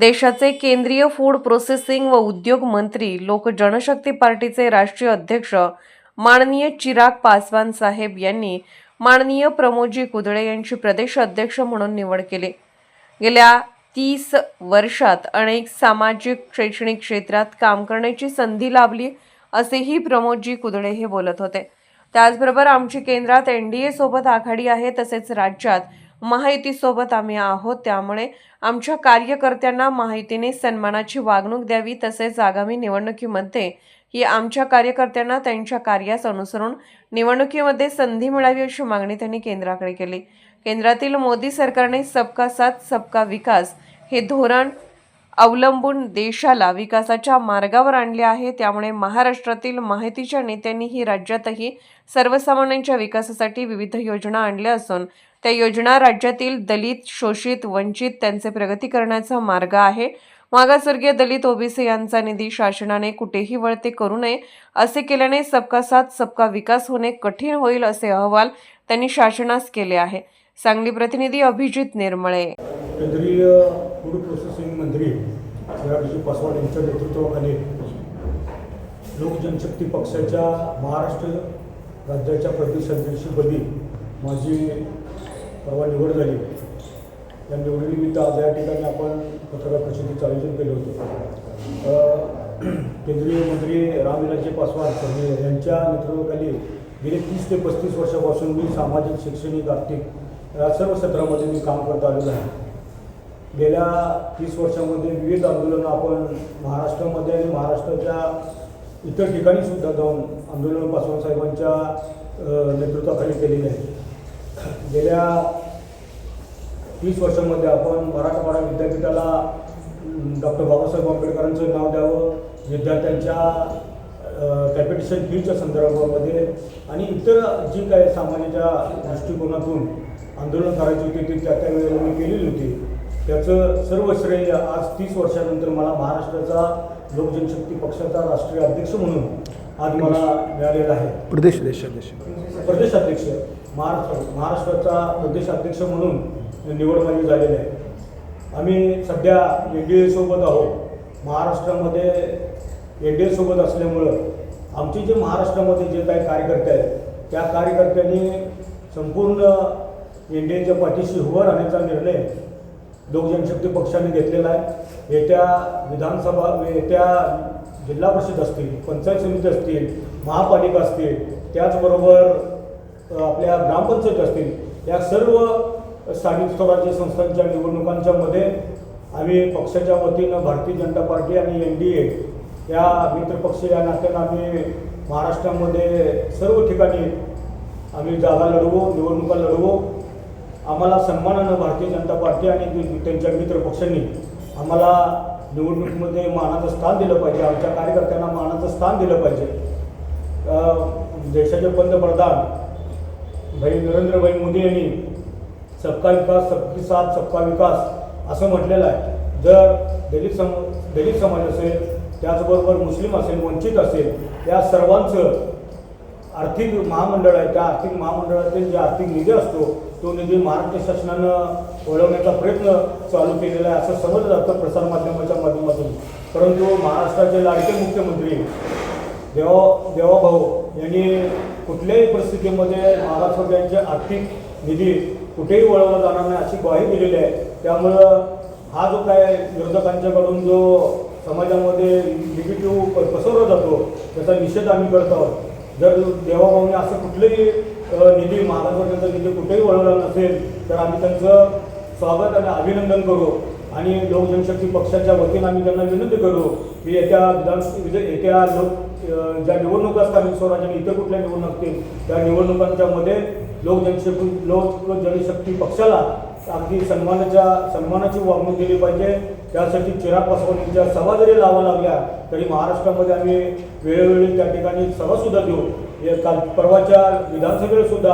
देशाचे केंद्रीय food processing व उद्योग मंत्री लोक जनशक्ती पार्टीचे राष्ट्रीय अध्यक्ष माननीय चिराग पासवान साहेब यांनी माननीय प्रमोदजी कुदळे यांची प्रदेश अध्यक्ष म्हणून निवड केली. गेल्या तीस वर्षात अनेक सामाजिक शैक्षणिक क्षेत्रात काम करण्याची संधी लाभली असेही प्रमोदजी कुदळे हे बोलत होते. त्याचबरोबर आमची केंद्रात एन डी ए सोबत आघाडी आहे तसेच राज्यात महायुतीसोबत आम्ही आहोत. त्यामुळे आमच्या कार्यकर्त्यांना माहितीने सन्मानाची वागणूक द्यावी तसेच आगामी निवडणुकीमध्ये ही आमच्या कार्यकर्त्यांना त्यांच्या कार्यास अनुसरून निवडणुकीमध्ये संधी मिळावी अशी मागणी त्यांनी केंद्राकडे केली. केंद्रातील मोदी सरकारने सबका साथ सबका विकास हे धोरण अवलंबून देशाला विकासाच्या मार्गावर आणले आहे. त्यामुळे महाराष्ट्रातील माहितीच्या नेत्यांनीही राज्यातही सर्वसामान्यांच्या विकासासाठी विविध योजना आणल्या असून त्या योजना राज्यातील दलित शोषित वंचित त्यांचे प्रगती करण्याचा मार्ग आहे. मागासवर्गीय दलित ओबीसी यांचा निधी शासनाने कुठेही वळते करू नये असे केल्याने सबका साथ सबका विकास होणे कठीण होईल असे अहवाल त्यांनी शासनास केले आहे. सांगली प्रतिनिधी अभिजित निर्मळे. केंद्रीय फूड प्रोसेसिंग मंत्री चिरागजी पासवान यांच्या नेतृत्वाखाली लोक जनशक्ती पक्षाच्या महाराष्ट्र राज्याच्या प्रदेशाध्यक्षपदी माझी परवा निवड झाली. या निवडीनिमित्त आज या ठिकाणी आपण पत्रकार परिषदेचं आयोजन केलं होतं. केंद्रीय मंत्री रामविलासजी पासवान यांच्या नेतृत्वाखाली गेले तीस ते पस्तीस वर्षापासून मी सामाजिक शैक्षणिक आर्थिक या सर्व क्षेत्रामध्ये मी काम करत आलेलो आहे. गेल्या तीस वर्षामध्ये विविध आंदोलनं आपण महाराष्ट्रामध्ये आणि महाराष्ट्राच्या इतर ठिकाणी सुद्धा जाऊन आंदोलन पासवान साहेबांच्या नेतृत्वाखाली केलेली आहे. गेल्या तीस वर्षामध्ये आपण मराठवाडा विद्यापीठाला डॉक्टर बाबासाहेब आंबेडकरांचं नाव द्यावं विद्यार्थ्यांच्या कॅपिटेशन फीच्या संदर्भामध्ये आणि इतर जी काही सामान्याच्या दृष्टिकोनातून आंदोलन करायची होती ती त्या त्या वेळेला मी केलेली होती. त्याचं सर्व श्रेय आज तीस वर्षानंतर मला महाराष्ट्राचा लोकजनशक्ती पक्षाचा राष्ट्रीय अध्यक्ष म्हणून आज मला मिळालेला आहे. प्रदेश देशाध्यक्ष प्रदेशाध्यक्ष महाराष्ट्र महाराष्ट्राचा प्रदेशाध्यक्ष म्हणून निवड माझी झालेली आहे. आम्ही सध्या एन डी एसोबत आहोत. महाराष्ट्रामध्ये एन डी एसोबत असल्यामुळं आमचे जे महाराष्ट्रामध्ये जे काही कार्यकर्ते आहेत त्या कार्यकर्त्यांनी संपूर्ण एन डी एच्या पाठीशी उभं राहण्याचा निर्णय लोक जनशक्ती पक्षाने घेतलेला आहे. येत्या विधानसभा येत्या जिल्हा परिषद असतील पंचायत समिती असतील महापालिका असतील त्याचबरोबर आपल्या ग्रामपंचायत असतील या सर्व स्थानिक स्वराज्य संस्थांच्या निवडणुकांच्या मध्ये आम्ही पक्षाच्या वतीनं भारतीय जनता पार्टी आणि एन डी ए या मित्रपक्ष या नात्यानं आम्ही महाराष्ट्रामध्ये सर्व ठिकाणी आम्ही जागा लढवू निवडणुका लढवू. आम्हाला सन्मानानं भारतीय जनता पार्टी आणि त्यांच्या मित्र पक्षांनी आम्हाला निवडणुकीमध्ये मानाचं स्थान दिलं पाहिजे. आमच्या कार्यकर्त्यांना मानाचं स्थान दिलं पाहिजे. देशाचे पंतप्रधान भाई नरेंद्रभाई मोदी यांनी सबका विकास सबकी साथ सबका विकास असं म्हटलेलं आहे. जर दलित सम दलित समाज असेल त्याचबरोबर मुस्लिम असेल वंचित असेल या सर्वांचं आर्थिक महामंडळ आहे त्या आर्थिक महामंडळातील जे आर्थिक निधी असतो तो निधी महाराष्ट्र शासनानं वळवण्याचा प्रयत्न चालू केलेला आहे असं समजलं जातं प्रसारमाध्यमाच्या माध्यमातून. परंतु महाराष्ट्राचे लाडके मुख्यमंत्री देवा देवाभाऊ यांनी कुठल्याही परिस्थितीमध्ये मागासवर्गीयांचे आर्थिक निधी कुठेही वळवला जाणार नाही अशी ग्वाही दिलेली आहे. त्यामुळं हा जो काय विरोधकांच्याकडून जो समाजामध्ये निगेटिव्ह पसरवला जातो त्याचा निषेध आम्ही करत आहोत. जर देवाभाऊने असं कुठलंही निधी महाराष्ट्राचा निधी कुठेही वळवला नसेल तर आम्ही त्यांचं स्वागत आणि अभिनंदन करू आणि लोक जनशक्ती पक्षाच्या वतीनं आम्ही त्यांना विनंती करू की येत्या विधान म्हणजे येत्या लोक ज्या निवडणुका स्थानिक स्वराज्याने इतर कुठल्या निवडणूक असतील त्या निवडणुकांच्या मध्ये लोक जनशक्ती लोक जनशक्ती पक्षाला अगदी सन्मानाच्या सन्मानाची वागणूक दिली पाहिजे. त्यासाठी चिराग सभा जरी लावा लागल्या तरी महाराष्ट्रामध्ये आम्ही वेळोवेळी त्या ठिकाणी सभासुद्धा देऊ हे काल परवाच्या विधानसभेला सुद्धा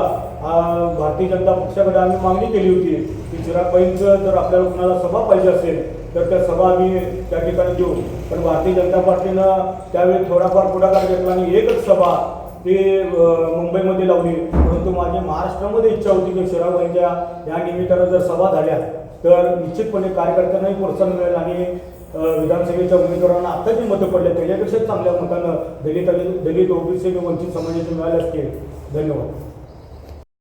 भारतीय जनता पक्षाकडे आम्ही मागणी केली होती की चिरागबाईंचं जर आपल्याला कुणाला सभा पाहिजे असेल तर त्या सभा आम्ही त्या ठिकाणी देऊ. पण भारतीय जनता पार्टीनं त्यावेळी थोडाफार पुढाकार घेतला आणि एकच सभा ते मुंबईमध्ये लावली. परंतु माझी महाराष्ट्रामध्ये इच्छा होती की शराबाईंच्या या निमित्तानं जर सभा झाल्या तर निश्चितपणे कार्यकर्त्यांनाही प्रोत्साहन मिळेल आणि विधानसभेच्या उमेदवारांना आता जी मतं पडले त्याच्यापेक्षा चांगल्या मतानं दलित आणि- दलित ओबीसी आणि वंचित समाजाचे मिळाले असतील. धन्यवाद.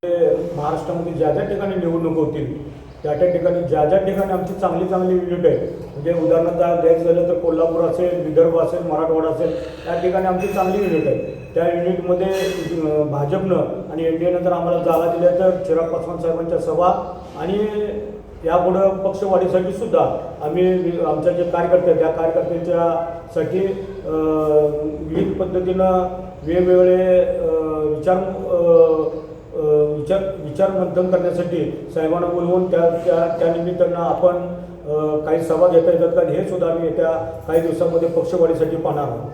ते महाराष्ट्रामध्ये ज्या ज्या ठिकाणी निवडणूक होतील त्या त्या ठिकाणी ज्या ज्या ठिकाणी आमची चांगली चांगली युनिट आहे म्हणजे उदाहरणार्थ द्यायचं झालं तर कोल्हापूर असेल विदर्भ असेल मराठवाडा असेल त्या ठिकाणी आमची चांगली युनिट आहे. त्या युनिटमध्ये भाजपनं आणि एन डी एनं जर आम्हाला जागा दिल्या तर चिराग पासवान साहेबांच्या सभा आणि यापुढं पक्षवाढीसाठी सुद्धा आम्ही आमच्या जे कार्यकर्ते त्या कार्यकर्त्यांच्यासाठी अं, विविध पद्धतीनं वेगवेगळे विचार विचार विचार मंथन करण्यासाठी साहेबांना बोलवून त्या त्या त्यानिमित्तानं आपण काही सभा घेता येतात का? हे सुद्धा आम्ही येत्या काही दिवसामध्ये पक्षवाढीसाठी पाहणार आहोत.